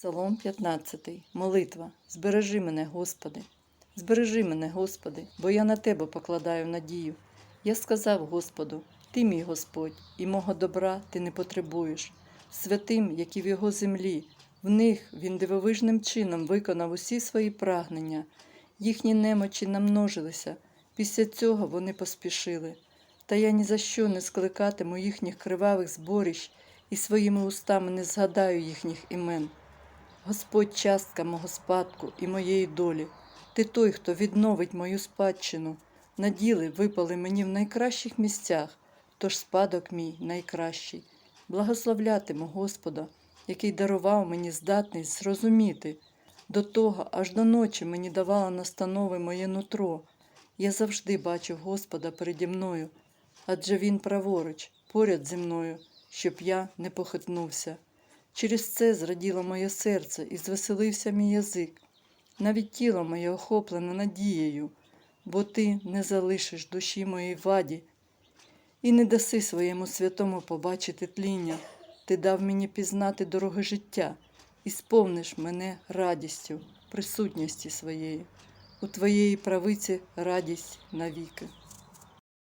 Псалом 15. Молитва. Збережи мене, Господи. Збережи мене, Господи, бо я на Тебе покладаю надію. Я сказав Господу, Ти мій Господь, і мого добра ти не потребуєш. Святим, які в його землі, в них він дивовижним чином виконав усі свої прагнення. Їхні немочі намножилися. Після цього вони поспішили. Та я ні за що не скликатиму їхніх кривавих зборищ і своїми устами не згадаю їхніх імен. Господь частка мого спадку і моєї долі. Ти той, хто відновить мою спадщину. Наділи випали мені в найкращих місцях, тож спадок мій найкращий. Благословлятиму Господа, який дарував мені здатність зрозуміти. До того аж до ночі мені давало настанови моє нутро. Я завжди бачив Господа переді мною, адже Він праворуч, поряд зі мною, щоб я не похитнувся. Через це зраділо моє серце і звеселився мій язик. Навіть тіло моє охоплене надією, бо ти не залишиш душі моїй ваді і не даси своєму святому побачити тління. Ти дав мені пізнати дороги життя і сповниш мене радістю, присутності своєї. У твоєї правиці радість навіки.